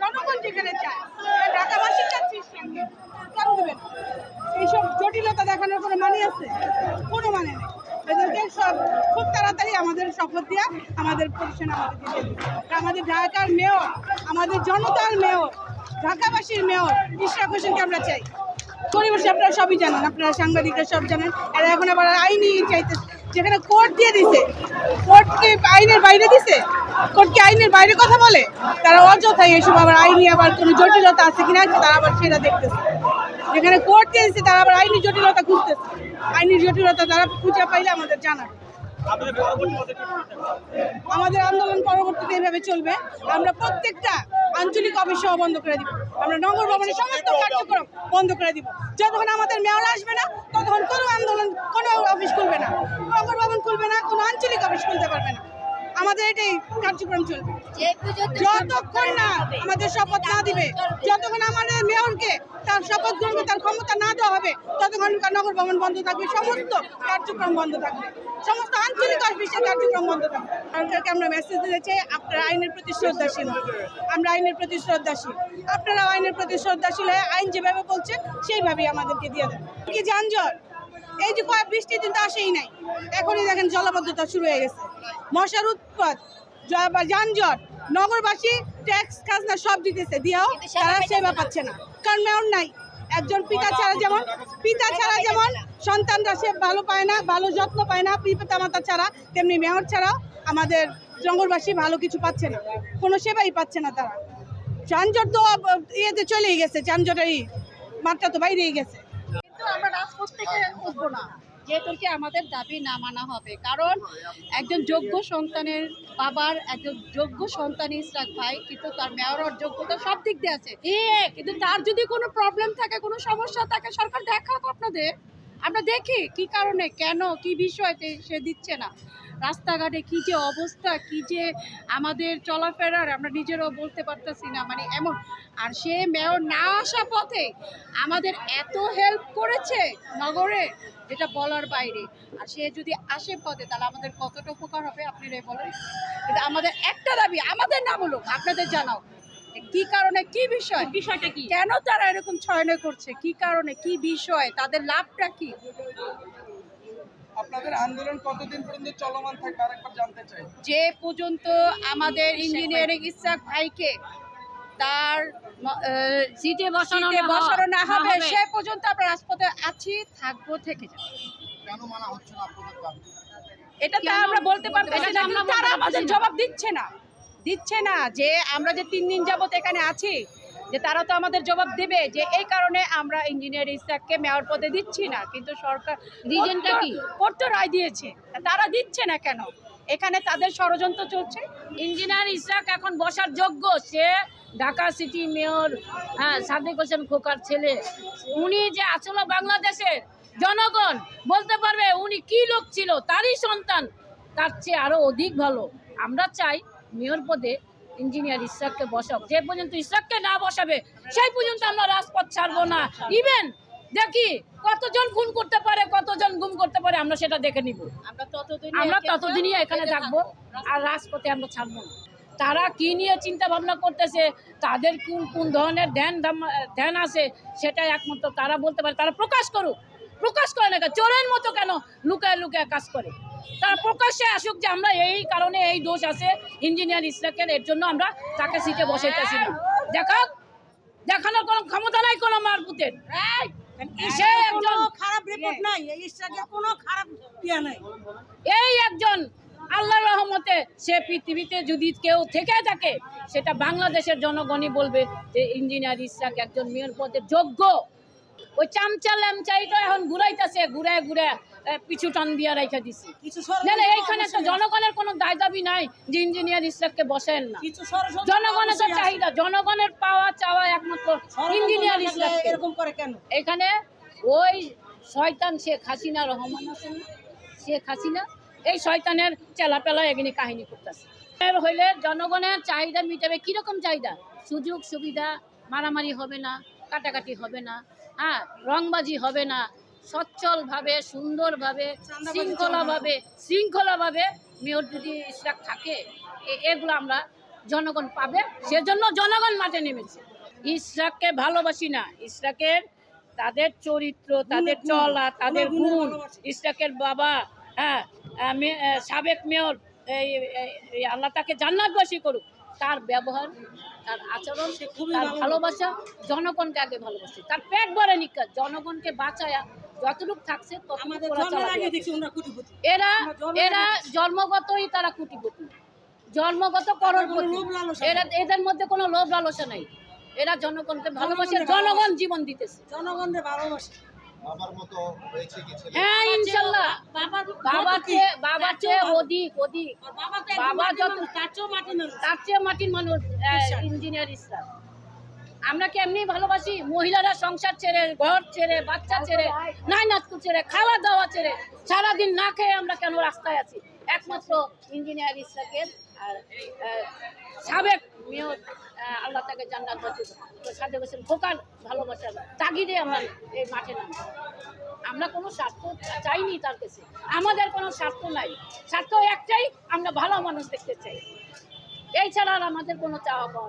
জনগণ চাচ্ছে কেন দেবেন? এইসব জটিলতা দেখানোর কোনো মানে আছে? কোনো মানে নেই। এদেরকে সব খুব তাড়াতাড়ি আমাদের শপথ দিয়া আমাদের পজিশন আমাদের আমাদের ঢাকার মেয়র, আমাদের জনতার মেয়র, ঢাকাবাসীর মেয়র ইশরাক হোসেনকে আমরা চাই। পরিবেশ আপনারা সবই জানেন, আপনারা সাংবাদিকরা সব জানেন। আর এখন আবার আইনি চাইতে যেখানে কোর্ট দিয়ে দিছে। কোর্টকে আইনের বাইরে দিছে? কোর্ট কি আইনের বাইরে কথা বলে? তারা অযথাই এসব আবার আইনি আবার কোনো জটিলতা আছে কিনা তারা আবার সেটা দেখতেছে। যেখানে কোর্ট দিয়ে দিছে তারা আবার আইনি জটিলতা খুঁজতেছে। আইনি জটিলতা তারা খুঁজে পাইলে আমাদের জানার আমাদের আন্দোলন পরবর্তীতে এভাবে চলবে। আমরা প্রত্যেকটা আঞ্চলিক অফিস বন্ধ করে দিব। আমরা নগর ভবনের সমস্ত কার্যক্রম বন্ধ করে দিব। যতক্ষণ আমাদের মেয়র আসবে না ততক্ষণ কোনো আন্দোলন কোনো অফিস খুলবে না। নগর ভবন খুলবে না কোনো আঞ্চলিক অফিস খুলতে পারবে না। আমাদের এটাই কার্যক্রম চলবে। যতক্ষণ না আমাদের শপথ না দিবে যতক্ষণ আমাদের মেয়রকে তার শপথ গ্রহণ তার ক্ষমতা না দেওয়া হবে ততক্ষণ নগর ভবন বন্ধ থাকবে। সমস্ত কার্যক্রম বন্ধ থাকবে। সমস্ত অফিসের কার্যক্রম বন্ধ থাকবে সরকারকে আমরা মেসেজ দিতে চাই আপনারা আইনের প্রতি শ্রদ্ধাশীল। আমরা আইনের প্রতি শ্রদ্ধাশীল। আপনারা আইনের প্রতি শ্রদ্ধাশীল হয়ে আইন যেভাবে বলছে সেইভাবেই আমাদেরকে দিয়ে দেন। কি যানজট এই যে কয়েক বৃষ্টি দিন তো আসেই নাই। এখনই দেখেন জলবদ্ধতা শুরু হয়ে গেছে। মশার উৎপাত যানজট নগরবাসী ট্যাক্স খাজনা সব দিতেছে। দিয়েও তারা সেবা পাচ্ছে না। কারণ মেয়র নাই। একজন পিতা ছাড়া যেমন, পিতা ছাড়া যেমন সন্তানরা সে ভালো পায় না, ভালো যত্ন পায় না, পিতা মাতা ছাড়া, তেমনি মেয়র ছাড়াও আমাদের জঙ্গলবাসী ভালো কিছু পাচ্ছে না। কোনো সেবাই পাচ্ছে না তারা। যানজট তো ইয়েতে চলেই গেছে যানজটের মাত্রা তো বাইরেই গেছে। কিন্তু আমরা রাজপথ থেকে উঠবো না। যেহেতু কি আমাদের দাবি না মানা হবে, কারণ একজন যোগ্য সন্তানের বাবার, একজন যোগ্য সন্তান ইসরাক ভাই, কিন্তু তার মেয়র যোগ্যতা সব দিক দিয়ে আছে। কিন্তু তার যদি কোনো প্রবলেম থাকে, কোনো সমস্যা থাকে, সরকার দেখাক আপনাদের। আমরা দেখি কি কারণে, কেন, কি বিষয়তে সে দিচ্ছে না। রাস্তাঘাটে কি যে অবস্থা, কি যে আমাদের চলাফেরার আমরা নিজেরাও বলতে পারতেছি না মানে এমন। আর সে মেয়র না আসা পথে আমাদের এত হেল্প করেছে নগরে, যেটা বলার বাইরে। আর সে যদি আসে পথে, তাহলে আমাদের কতটা উপকার হবে, আপনি রে বলেন? কিন্তু আমাদের একটা দাবি, আমাদের না বলুক আপনাদের জানাও। কি কারণে কি বিষয়? বিষয়টা কি? কেন তারা এরকম ছয়নে করছে? কি কারণে কি বিষয়? তাদের লাভটা কি? আপনাদের আন্দোলন কতদিন পর্যন্ত চলমান থাকবে আরেকবার জানতে চাই। যে পর্যন্ত আমাদের ইঞ্জিনিয়ারিং ইসাক ভাইকে তার সিটে বসানো বসানো না হবে সে পর্যন্ত আমরা রাজপথে আছি থাকব থেকে যাব। কেন মানা হচ্ছে না আপনাদের এটা তো আমরা বলতে পারতেছি না তারা আমাদের জবাব দিচ্ছে না। দিচ্ছে না যে আমরা যে তিন দিন যাবত এখানে আছি যে তারা তো আমাদের জবাব দেবে যে এই কারণে আমরা ইঞ্জিনিয়ার ইসাককে মেয়র পদে দিচ্ছি না। কিন্তু সরকার রিজনটা কি? করতে রায় দিয়েছে। তারা দিচ্ছে না কেন? এখানে তাদের ষড়যন্ত্র চলছে। ইঞ্জিনিয়ার ইসরাক এখন বসার যোগ্য সে ঢাকা সিটি মেয়র হ্যাঁ সাদেক হোসেন খোকার ছেলে। উনি যে আসলে বাংলাদেশের জনগণ বলতে পারবে উনি কি লোক ছিল তারই সন্তান। তার চেয়ে আরও অধিক ভালো। আমরা চাই মেয়র পদে ইঞ্জিনিয়ার ইসরাককে বসাক যে পর্যন্ত ইসরাককে না বসাবে সেই পর্যন্ত আমরা রাজপথ ছাড়বো না। ইভেন দেখি কতজন খুন করতে পারে কতজন গুম করতে পারে আমরা সেটা দেখে নিব। আমরা ততদিনই এখানে থাকব। আর রাজপথে আমরা ছাড়বো না। তারা কি নিয়ে চিন্তা ভাবনা করতেছে তাদের কোন কোন ধরনের ধ্যান ধ্যান আছে সেটা একমাত্র তারা বলতে পারে। তারা প্রকাশ করুক। প্রকাশ করে না? চোরের মতো কেন লুকায় লুকায় কাজ করে? তারা প্রকাশ্যে আসুক যে আমরা এই কারণে এই দোষ আছে ইঞ্জিনিয়ার ইসরাকের এর জন্য আমরা তাকে সিটে বসাইতেছি না। দেখাক দেখানোর কোনো ক্ষমতা নাই কোনো মারপুতের এই একজন আল্লাহর রহমতে সে পৃথিবীতে যদি কেউ থেকে থাকে সেটা বাংলাদেশের জনগণই বলবে যে ইঞ্জিনিয়ার ইসরাক একজন মেয়র পদে যোগ্য। ওই চামচা ল্যামচাইটা এখন ঘুরাইতেছে ঘুরে ঘুরে পিছু টান দিয়ে রেখে দিছি। না না এইখানে তো জনগণের কোনো দায় দাবি নাই যে ইঞ্জিনিয়ার ইসরাককে বসেন না। জনগণের তো চাহিদা জনগণের পাওয়া চাওয়া একমাত্র ইঞ্জিনিয়ার ইসরাক এরকম করে কেন? এখানে ওই শয়তান শেখ হাসিনা রহমান আছেন না? শেখ হাসিনা এই শয়তানের চেলা চেলাপেলা এগিনি কাহিনী করতেছে। এর হইলে জনগণের চাহিদা মিটাবে কীরকম চাহিদা? সুযোগ সুবিধা মারামারি হবে না কাটাকাটি হবে না হ্যাঁ রংবাজি হবে না সচ্ছলভাবে সুন্দরভাবে শৃঙ্খলাভাবে শৃঙ্খলাভাবে মেয়র যদি থাকে এগুলো আমরা জনগণ পাবে। সেজন্য জনগণ মাঠে নেমেছে। ইশরাককে ভালোবাসি না। ইশরাকের তাদের চরিত্র তাদের চলা তাদের গুণ। ইশরাকের বাবা হ্যাঁ সাবেক মেয়র এই আল্লাহ তাকে জান্নাতবাসী করুক। তার ব্যবহার তার আচরণ তার ভালোবাসা জনগণকে আগে ভালোবাসে। তার পেট ভরে নিকা জনগণকে বাঁচায়া যতটুকু থাকছে। এরা এরা জন্মগতই তারা কুটিপতি জন্মগত করোড়পতি এরা এদের মধ্যে কোনো লোভ লালসা নাই। এরা জনগণকে ভালোবাসে জনগণ জীবন দিতেছে। জনগণকে ভালোবাসে। বাবার মতো হয়েছে কি ছেলে? হ্যাঁ ইনশাল্লাহ। বাবা চেয়ে বাবা চেয়ে অধিক অধিক। বাবা যত তার চেয়ে মাটির মানুষ ইঞ্জিনিয়ার ইসলাম। আমরা কি এমনি ভালোবাসি? মহিলারা সংসার ছেড়ে, ঘর ছেড়ে, বাচ্চা ছেড়ে, নাই নাচকু ছেড়ে, খাওয়া দাওয়া ছেড়ে, সারাদিন না খেয়ে আমরা কেন রাস্তায় আছি? একমাত্র ইঞ্জিনিয়ার ইসলাকের আর সাবেক মেয়র আল্লাহ তাকে জান্নাত বাঁচিয়ে সাথে বসেন খোকার ভালোবাসার তাগিদে আমরা এই মাঠে নাম আমরা কোনো স্বার্থ চাইনি তার কাছে। আমাদের কোনো স্বার্থ নাই। স্বার্থ একটাই, আমরা ভালো মানুষ দেখতে চাই। এই ছাড়া আর আমাদের কোনো চাওয়া পাওয়া